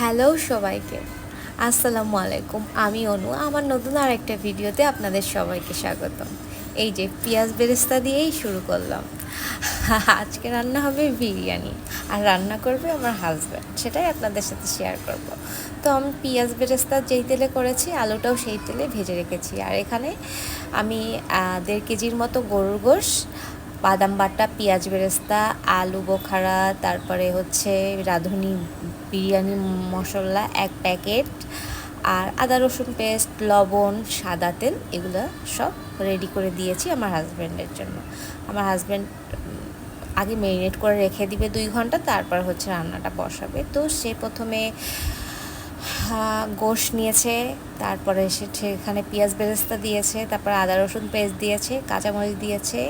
Hello সবাইকে। আসসালামু আলাইকুম। আমি অনু। আমার নতুন আর একটা ভিডিওতে আপনাদের সবাইকে স্বাগতম। এই যে পেঁয়াজ বেরেস্তা দিয়েই শুরু করলাম। আজকে রান্না হবে বিরিয়ানি। আর রান্না করবে আমার হাজব্যান্ড সেটাই আপনাদের সাথে শেয়ার করব। তো আমি পেঁয়াজ বেরেস্তা যেই তেলে করেছি, আলুটাও সেই তেলে ভেজে রেখেছি। আর এখানে আমি দেড় কেজির মতো গরুর গোশ বাদাম বাটা, পেঁয়াজ বেরেস্তা, আলু বোখারা, তারপরে হচ্ছে রাঁধুনি, বিরিয়ানি, মশলা এক প্যাকেট, আর আদা রসুন পেস্ট, লবণ, সাদা তেল, এগুলো সব রেডি করে দিয়েছি আমার হাজব্যান্ডের জন্য। আমার হাজব্যান্ড আগে মেরিনেট করে রেখে দিবে দুই ঘণ্টা, তারপর হচ্ছে রান্নাটা বসাবে। তো সে প্রথমে গোশ নিয়েছে, তারপরে সেখানে পেঁয়াজ বেরেস্তা দিয়েছে, তারপর আদা রসুন পেস্ট দিয়েছে, কাঁচামরিচ দিয়েছে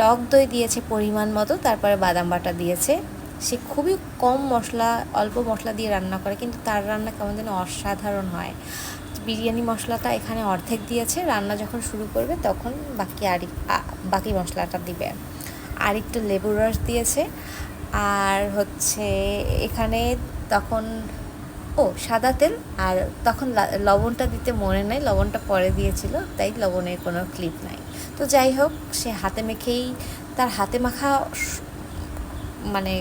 টক দই দিয়েছে পরিমাণ মতো, তারপরে বাদাম বাটা দিয়েছে। সে খুবই কম মশলা, অল্প মশলা দিয়ে রান্না করে, কিন্তু তার রান্না কেমন যেন অসাধারণ হয়। বিরিয়ানি মশলাটা এখানে অর্ধেক দিয়েছে, রান্না যখন শুরু করবে তখন বাকি আর বাকি মশলাটা দিবে। আর একটু লেবুর রস দিয়েছে। আর হচ্ছে এখানে তখন, ও, সাদা তেল, আর তখন লবণটা দিতে মনে নেই, লবণটা পরে দিয়েছিল, তাই লবণের কোনো ক্লিপ নাই। তো যাই হোক, সে হাতে মেখেই, তার হাতে মাখা মানে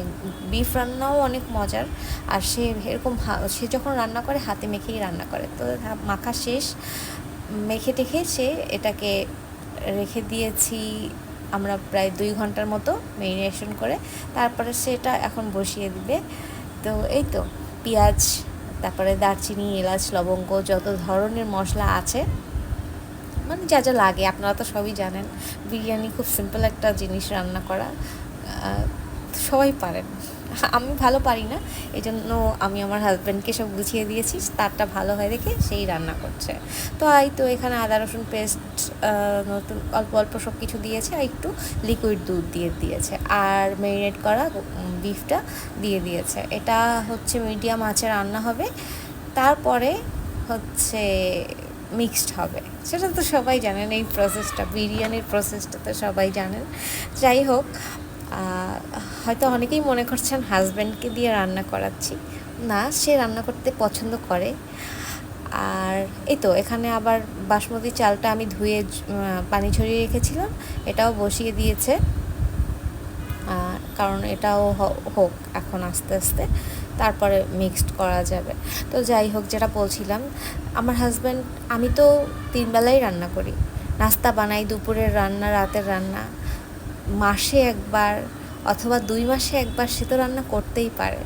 বিফ রান্নাও অনেক মজার। আর সে এরকম সে যখন রান্না করে, হাতে মেখেই রান্না করে। তো মাখা শেষ। মেখে টেখে সে এটাকে রেখে দিয়েছি আমরা প্রায় দুই ঘণ্টার মতো মেরিনেশন করে। তারপরে সেটা এখন বসিয়ে দিবে। তো এই তো, পেঁয়াজ, তারপরে দারচিনি, এলাচ, লবঙ্গ, যত ধরনের মশলা আছে মানে যা যা লাগে, আপনারা তো সবই জানেন, বিরিয়ানি খুব সিম্পল একটা জিনিস রান্না করা সবাই পারেন। আমি ভালো পারি না এই জন্য আমি আমার হাজব্যান্ডকে সব গুছিয়ে দিয়েছি, তারটা ভালো হয় দেখে সেই রান্না করছে। তো এই তো এখানে আদা, রসুন পেস্ট নতুন অল্প অল্প সব কিছু দিয়েছে আর একটু লিকুইড দুধ দিয়ে দিয়েছে। আর ম্যারিনেট করা বিফটা দিয়ে দিয়েছে। এটা হচ্ছে মিডিয়াম আঁচে রান্না হবে। তারপরে হচ্ছে মিক্সড হবে। সেটা তো সবাই জানেন, এই প্রসেসটা বিরিয়ানির প্রসেসটা তো সবাই জানেন। যাই হোক হয়তো অনেকেই মনে করছেন হাজব্যান্ডকে দিয়ে রান্না করাচ্ছি। না, সে রান্না করতে পছন্দ করে। আর এই তো, এখানে আবার বাসমতি চালটা আমি ধুয়ে পানি ছড়িয়ে রেখেছিলাম। এটাও বসিয়ে দিয়েছে। কারণ এটাও হোক এখন আস্তে আস্তে। তারপরে মিক্সড করা যাবে। তো যাই হোক, যেটা বলছিলাম, আমার হাজব্যান্ড আমি তো তিনবেলাই রান্না করি। নাস্তা বানাই, দুপুরের রান্না, রাতের রান্না। মাসে একবার অথবা দুই মাসে একবার সে তো রান্না করতেই পারে।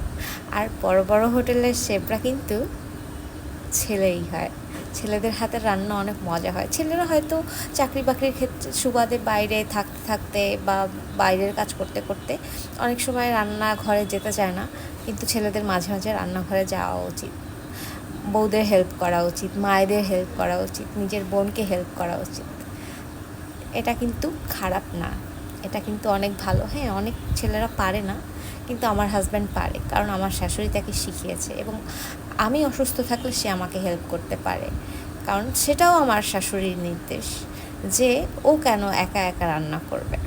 আর বড় বড় হোটেলের শেফরা কিন্তু ছেলেই হয়। ছেলেদের হাতের রান্না অনেক মজা হয়। ছেলেরা হয়তো চাকরি বাকরির ক্ষেত্রে সুবাদে বাইরে থাকতে থাকতে বা বাইরের কাজ করতে করতে অনেক সময় রান্না ঘরে যেতে চায় না। কিন্তু ছেলেদের মাঝে মাঝে রান্নাঘরে যাওয়া উচিত। বউদের হেল্প করা উচিত, মায়েদের হেল্প করা উচিত, নিজের বোনকে হেল্প করা উচিত। এটা কিন্তু খারাপ না। এটা কিন্তু অনেক ভালো। হ্যাঁ অনেক ছেলেরা পারে না। কিন্তু আমার হাজব্যান্ড পারে, কারণ আমার শাশুড়ি তাকে শিখিয়েছে এবং আমি অসুস্থ থাকলে সে আমাকে হেল্প করতে পারে। কারণ সেটাও আমার শাশুড়ির নির্দেশ যে ও কেন একা একা রান্না করবে।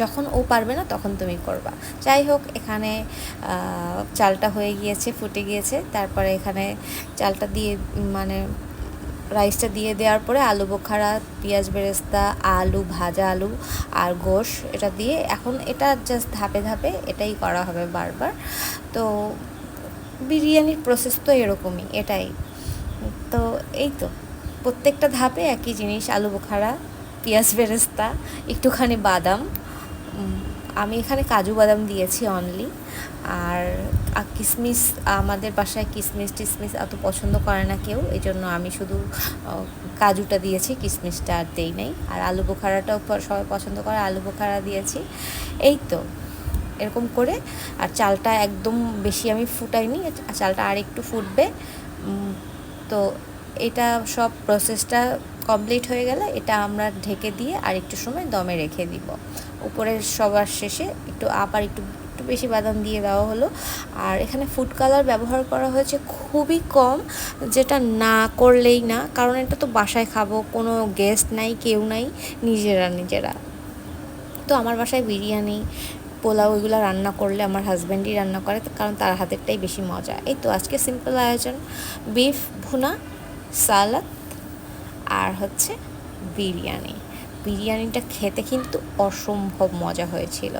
যখন ও পারবে না তখন তুমি করবা। যাই হোক, এখানে চালটা হয়ে গিয়েছে, ফুটে গিয়েছে। তারপরে এখানে চালটা দিয়ে মানে রাইসটা দিয়ে দেওয়ার পরে আলু বোখারা, পেঁয়াজ বেরেস্তা, আলু, ভাজা আলু আর গোশ এটা দিয়ে এখন এটা জাস্ট ধাপে ধাপে এটাই করা হবে বারবার। তো বিরিয়ানির প্রসেস তো এরকমই, এটাই। তো এই তো, প্রত্যেকটা ধাপে একই জিনিস, আলু বোখারা, পেঁয়াজ বেরেস্তা, একটুখানি বাদাম আমি এখানে কাজু বাদাম দিয়েছি অনলি আর কিশমিশ আমাদের বাসায় কিসমিস টিসমিস এত পছন্দ করে না কেউ এই জন্য আমি শুধু কাজুটা দিয়েছি, কিসমিসটা আর দেই নাই, আর আলু বোখারাটাও সবাই পছন্দ করে, আলু বোখারা দিয়েছি, এই তো, এরকম করে, আর চালটা একদম বেশি আমি ফুটাইনি, চালটা আর একটু ফুটবে তো এটা সব প্রসেসটা কমপ্লিট হয়ে গেলে এটা আমরা ঢেকে দিয়ে আর একটু সময় দমে রেখে দিব। উপরের সবার শেষে একটু আবার একটু একটু বেশি বাদাম দিয়ে দেওয়া হলো। আর এখানে ফুড কালার ব্যবহার করা হয়েছে খুবই কম, যেটা না করলেই না, কারণ এটা তো বাসায় খাব, কোনো গেস্ট নাই, কেউ নাই, নিজেরা নিজেরা। তো আমার বাসায় বিরিয়ানি, পোলাও এগুলো রান্না করলে আমার হাজব্যান্ডই রান্না করে, কারণ তার হাতেরটাই বেশি মজা। এই তো আজকে সিম্পল আয়োজন। বিফ ভুনা সালাদ আর হচ্ছে বিরিয়ানি। বিরিয়ানিটা খেতে কিন্তু অসম্ভব মজা হয়েছিল।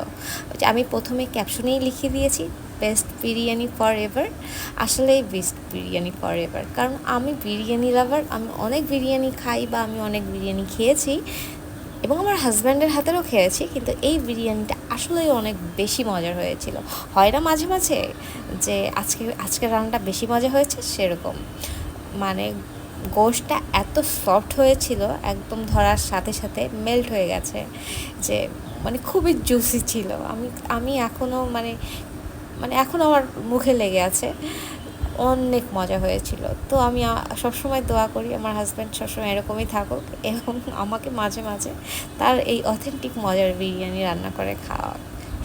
আমি প্রথমে ক্যাপশনেই লিখে দিয়েছি, বেস্ট বিরিয়ানি ফর এভার আসলে বেস্ট বিরিয়ানি ফর এভার কারণ আমি বিরিয়ানি লাভার আমি অনেক বিরিয়ানি খাই বা আমি অনেক বিরিয়ানি খেয়েছি এবং আমার হাজব্যান্ডের হাতেরও খেয়েছি, কিন্তু এই বিরিয়ানিটা আসলেই অনেক বেশি মজার হয়েছিল। হয় না মাঝে মাঝে যে আজকে, আজকের রান্নাটা বেশি মজা হয়েছে? সেরকম। মানে গোশটা এত সফট হয়েছিল, একদম ধরার সাথে সাথে মেল্ট হয়ে গেছে যে মানে খুবই জুসি ছিল। আমি আমি এখনও মানে মানে এখন আমার মুখে লেগে আছে। অনেক মজা হয়েছিল। তো আমি সবসময় দোয়া করি আমার হাজব্যান্ড সবসময় এরকমই থাকুক এবং আমাকে মাঝে মাঝে তার এই অথেন্টিক মজার বিরিয়ানি রান্না করে খাওয়া।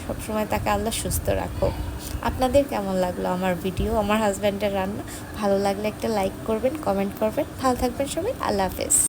সবসময় তাকে আল্লাহ সুস্থ রাখুক। আপনাদের কেমন লাগল আমার ভিডিও, আমার হাজব্যান্ডের রান্না? ভালো লাগলে একটা লাইক করবেন কমেন্ট করবেন। ভালো থাকবেন সবাই, আল্লাহ হাফেজ।